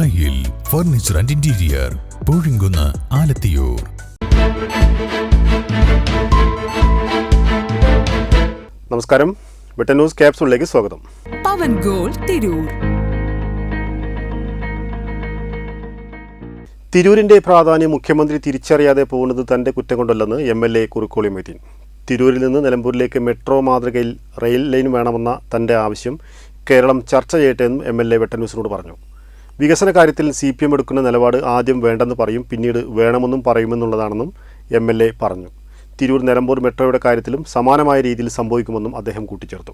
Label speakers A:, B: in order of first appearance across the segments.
A: ദായിൽ furniture and interior Poozhinkunnu Alathiyur.
B: നമസ്കാരം. Vettan news ക്യാപ്സൂളിലേക്ക് സ്വാഗതം.
C: പവൻ ഗോൾ തിരൂർ.
B: തിരൂരിന്റെ പ്രാധാന്യം മുഖ്യമന്ത്രി തിരിച്ചറിയാതെ പോകുന്നത് തന്റെ കുറ്റം കൊണ്ടല്ലെന്ന് M L A Kurukkoli Moideen. തിരൂരിൽ നിന്ന് നിലമ്പൂരിലേക്ക് മെട്രോ മാതൃകയിൽ റെയിൽ ലൈൻ വേണമെന്ന തന്റെ ആവശ്യം കേരളം ചർച്ച ചെയ്യട്ടെ എന്നും എം എൽ എ വെട്ടന്യൂസിനോട് പറഞ്ഞു. വികസന കാര്യത്തിൽ സി പി എം എടുക്കുന്ന നിലപാട് ആദ്യം വേണ്ടെന്ന് പറയും പിന്നീട് വേണമെന്നും പറയുമെന്നുള്ളതാണെന്നും എം എൽ എ പറഞ്ഞു. തിരൂർ നിലമ്പൂർ മെട്രോയുടെ കാര്യത്തിലും സമാനമായ രീതിയിൽ സംഭവിക്കുമെന്നും അദ്ദേഹം കൂട്ടിച്ചേർത്തു.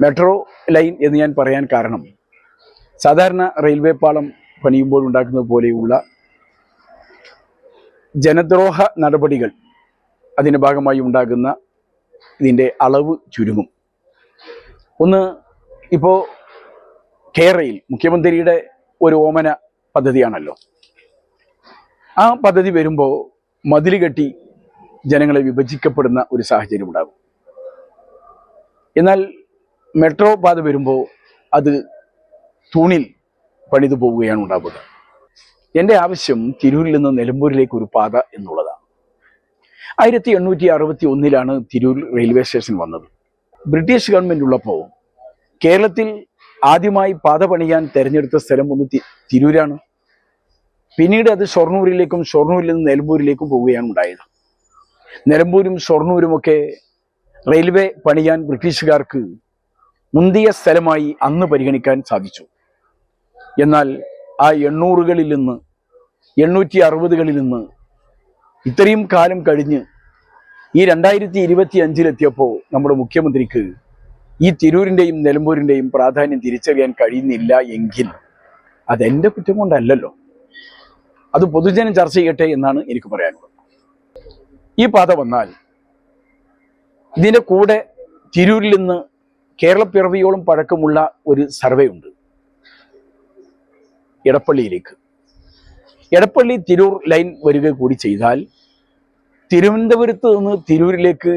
D: മെട്രോ ലൈൻ എന്ന് ഞാൻ പറയാൻ കാരണം സാധാരണ റെയിൽവേ പാളം പണിയുമ്പോൾ ഉണ്ടാക്കുന്നത് പോലെയുള്ള ജനദ്രോഹ നടപടികൾ അതിന്റെ ഭാഗമായി ഉണ്ടാകുന്ന ഇതിന്റെ അളവ് ചുരുങ്ങും. ഒന്ന് ഇപ്പോൾ കേരളയിൽ മുഖ്യമന്ത്രിയുടെ ഒരു ഓമന പദ്ധതിയാണല്ലോ. ആ പദ്ധതി വരുമ്പോൾ മതിൽ കെട്ടി ജനങ്ങളെ വിഭജിക്കപ്പെടുന്ന ഒരു സാഹചര്യം ഉണ്ടാകും. എന്നാൽ മെട്രോ പാത വരുമ്പോൾ അത് തൂണിൽ പണിതു പോവുകയാണ് ഉണ്ടാവുക. എന്റെ ആവശ്യം തിരൂരിൽ നിന്ന് നിലമ്പൂരിലേക്ക് ഒരു പാത എന്നുള്ളതാണ്. ആയിരത്തി എണ്ണൂറ്റി അറുപത്തി ഒന്നിലാണ് തിരൂർ റെയിൽവേ സ്റ്റേഷൻ വന്നത്. ബ്രിട്ടീഷ് ഗവൺമെന്റ് ഉള്ളപ്പോൾ കേരളത്തിൽ ആദ്യമായി പാത പണിയാൻ തിരഞ്ഞെടുത്ത സ്ഥലം ഒന്ന് തിരൂരാണ്. പിന്നീട് അത് ഷൊർണൂരിലേക്കും ഷൊർണൂരിൽ നിന്ന് നിലമ്പൂരിലേക്കും പോവുകയാണ് ഉണ്ടായത്. നിലമ്പൂരും ഷൊർണൂരും ഒക്കെ റെയിൽവേ പണിയാൻ ബ്രിട്ടീഷുകാർക്ക് മുന്തിയ സ്ഥലമായി അന്ന് പരിഗണിക്കാൻ സാധിച്ചു. എന്നാൽ ആ എണ്ണൂറുകളിൽ നിന്ന് എണ്ണൂറ്റി അറുപതുകളിൽ നിന്ന് ഇത്രയും കാലം കഴിഞ്ഞ് ഈ രണ്ടായിരത്തി ഇരുപത്തി അഞ്ചിലെത്തിയപ്പോൾ നമ്മുടെ മുഖ്യമന്ത്രിക്ക് ഈ തിരൂരിന്റെയും നിലമ്പൂരിന്റെയും പ്രാധാന്യം തിരിച്ചറിയാൻ കഴിയുന്നില്ല എങ്കിൽ അതെന്റെ കുറ്റം കൊണ്ടല്ലല്ലോ. അത് പൊതുജനം ചർച്ച ചെയ്യട്ടെ എന്നാണ് എനിക്ക് പറയാനുള്ളത്. ഈ പാത വന്നാൽ ഇതിന്റെ കൂടെ തിരൂരിൽ നിന്ന് കേരളപ്പിറവിയോളം പഴക്കമുള്ള ഒരു സർവേ ഉണ്ട്. എടപ്പള്ളിയിലേക്ക്. എടപ്പള്ളി തിരൂർ ലൈൻ വരിക കൂടി ചെയ്താൽ തിരുവനന്തപുരത്ത് നിന്ന് തിരൂരിലേക്ക്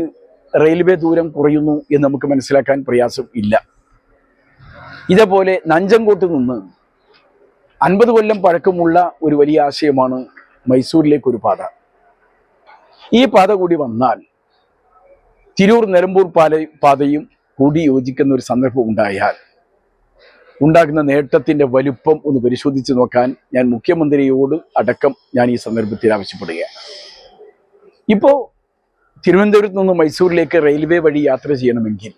D: റെയിൽവേ ദൂരം കുറയുന്നു എന്ന് നമുക്ക് മനസ്സിലാക്കാൻ പ്രയാസം ഇല്ല. ഇതേപോലെ നഞ്ചങ്കോട്ട് നിന്ന് അൻപത് കൊല്ലം പഴക്കമുള്ള ഒരു വലിയ ആശയമാണ് മൈസൂരിലേക്ക് ഒരു പാത. ഈ പാത കൂടി വന്നാൽ തിരൂർ നിലമ്പൂർ പാല പാതയും കൂടി യോജിക്കുന്ന ഒരു സന്ദർഭം ഉണ്ടായാൽ ഉണ്ടാകുന്ന നേട്ടത്തിന്റെ വലുപ്പം ഒന്ന് പരിശോധിച്ച് നോക്കാൻ ഞാൻ മുഖ്യമന്ത്രിയോട് അടക്കം ഞാൻ ഈ സന്ദർഭത്തിൽ ആവശ്യപ്പെടുകയാണ്. ഇപ്പോ തിരുവനന്തപുരത്ത് നിന്ന് മൈസൂരിലേക്ക് റെയിൽവേ വഴി യാത്ര ചെയ്യണമെങ്കിൽ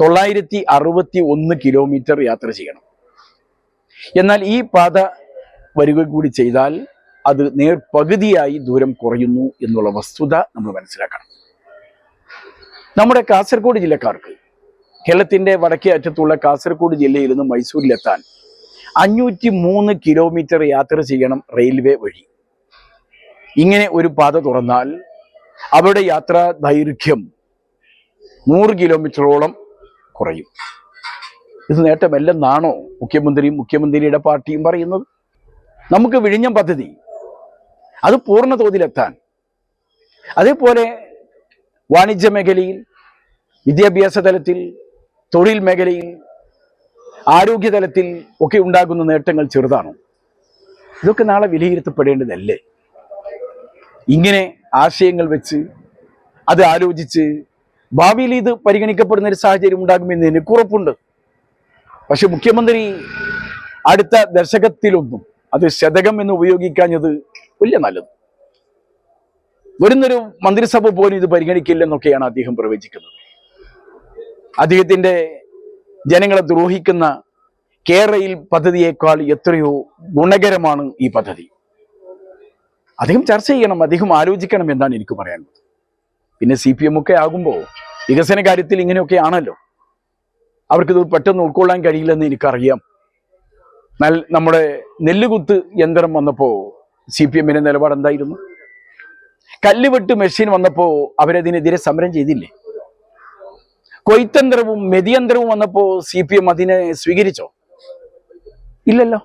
D: തൊള്ളായിരത്തി അറുപത്തി ഒന്ന് കിലോമീറ്റർ യാത്ര ചെയ്യണം. എന്നാൽ ഈ പാത വരിക കൂടി ചെയ്താൽ അത് നേർ പകുതിയായി ദൂരം കുറയുന്നു എന്നുള്ള വസ്തുത നമ്മൾ മനസ്സിലാക്കണം. നമ്മുടെ കാസർഗോഡ് ജില്ലക്കാർക്ക് കേരളത്തിന്റെ വടക്കേ അറ്റത്തുള്ള കാസർഗോഡ് ജില്ലയിൽ നിന്ന് മൈസൂരിലെത്താൻ അഞ്ഞൂറ്റി മൂന്ന് കിലോമീറ്റർ യാത്ര ചെയ്യണം റെയിൽവേ വഴി. ഇങ്ങനെ ഒരു പാത തുറന്നാൽ അവരുടെ യാത്രാ ദൈർഘ്യം നൂറ് കിലോമീറ്ററോളം കുറയും. ഇത് നേട്ടമല്ലെന്നാണോ മുഖ്യമന്ത്രിയും മുഖ്യമന്ത്രിയുടെ പാർട്ടിയും പറയുന്നത്? നമുക്ക് വിഴിഞ്ഞം പദ്ധതി അത് പൂർണ തോതിലെത്താൻ അതേപോലെ വാണിജ്യ മേഖലയിൽ വിദ്യാഭ്യാസ തലത്തിൽ തൊഴിൽ മേഖലയിൽ ആരോഗ്യ തലത്തിൽ ഒക്കെ ഉണ്ടാകുന്ന നേട്ടങ്ങൾ ചെറുതാണോ? ഇതൊക്കെ നാളെ വിലയിരുത്തപ്പെടേണ്ടതല്ലേ? ഇങ്ങനെ ആശയങ്ങൾ വെച്ച് അത് ആലോചിച്ച് ഭാവിയിൽ ഇത് പരിഗണിക്കപ്പെടുന്ന ഒരു സാഹചര്യം ഉണ്ടാകുമെന്ന് എനിക്ക് ഉറപ്പുണ്ട്. പക്ഷെ മുഖ്യമന്ത്രി അടുത്ത ദശകത്തിലൊന്നും അത് ശതകം എന്ന് ഉപയോഗിക്കാഞ്ഞത് വലിയ നല്ലത്. വരുന്നൊരു മന്ത്രിസഭ പോലും ഇത് പരിഗണിക്കില്ലെന്നൊക്കെയാണ് അദ്ദേഹം പ്രവചിക്കുന്നത്. അദ്ദേഹത്തിന്റെ ജനങ്ങളെ ദ്രോഹിക്കുന്ന കേരളയിൽ പദ്ധതിയേക്കാൾ എത്രയോ ഗുണകരമാണ് ഈ പദ്ധതി. അദ്ദേഹം ചർച്ച ചെയ്യണം അധികം ആലോചിക്കണം എന്നാണ് എനിക്ക് പറയാനുള്ളത്. പിന്നെ സി പി എം ഒക്കെ ആകുമ്പോൾ വികസന കാര്യത്തിൽ ഇങ്ങനെയൊക്കെ ആണല്ലോ. അവർക്കിത് പെട്ടെന്ന് ഉൾക്കൊള്ളാൻ കഴിയില്ലെന്ന് എനിക്കറിയാം. എന്നാൽ നമ്മുടെ നെല്ലുകുത്ത് യന്ത്രം വന്നപ്പോൾ സി പി എമ്മിന്റെ നിലപാട് എന്തായിരുന്നു? കല്ലുവെട്ട് മെഷീൻ വന്നപ്പോൾ അവരതിനെതിരെ സമരം ചെയ്തില്ലേ? കൊയ്ത്തന്ത്രവും മെതിയന്ത്രവും വന്നപ്പോൾ സി പി എം അതിനെ സ്വീകരിച്ചോ? ഇല്ലല്ലോ.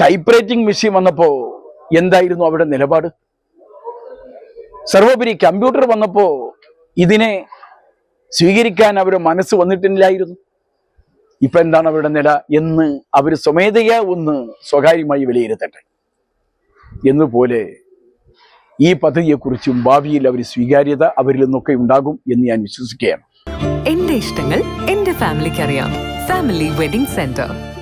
D: ടൈപ്പ് റൈറ്റിംഗ് മെഷീൻ വന്നപ്പോ എന്തായിരുന്നു അവരുടെ നിലപാട്? സർവോപരി കമ്പ്യൂട്ടർ വന്നപ്പോ ഇതിനെ സ്വീകരിക്കാൻ അവരുടെ മനസ്സ് വന്നിട്ടില്ലായിരുന്നു. ഇപ്പൊ എന്താണ് അവരുടെ നില എന്ന് അവർ സ്വമേധയാ ഒന്ന് സ്വകാര്യമായി വിലയിരുത്തട്ടെ. എന്നുപോലെ ഈ പദ്ധതിയെക്കുറിച്ചും ഭാവിയിൽ അവർ സ്വീകാര്യത അവരിൽ നിന്നൊക്കെ ഉണ്ടാകും എന്ന് ഞാൻ വിശ്വസിക്കുകയാണ്.
C: എന്റെ ഇഷ്ടങ്ങൾ എന്റെ ഫാമിലിക്ക് അറിയാം ഫാമിലി വെഡിംഗ് സെന്റർ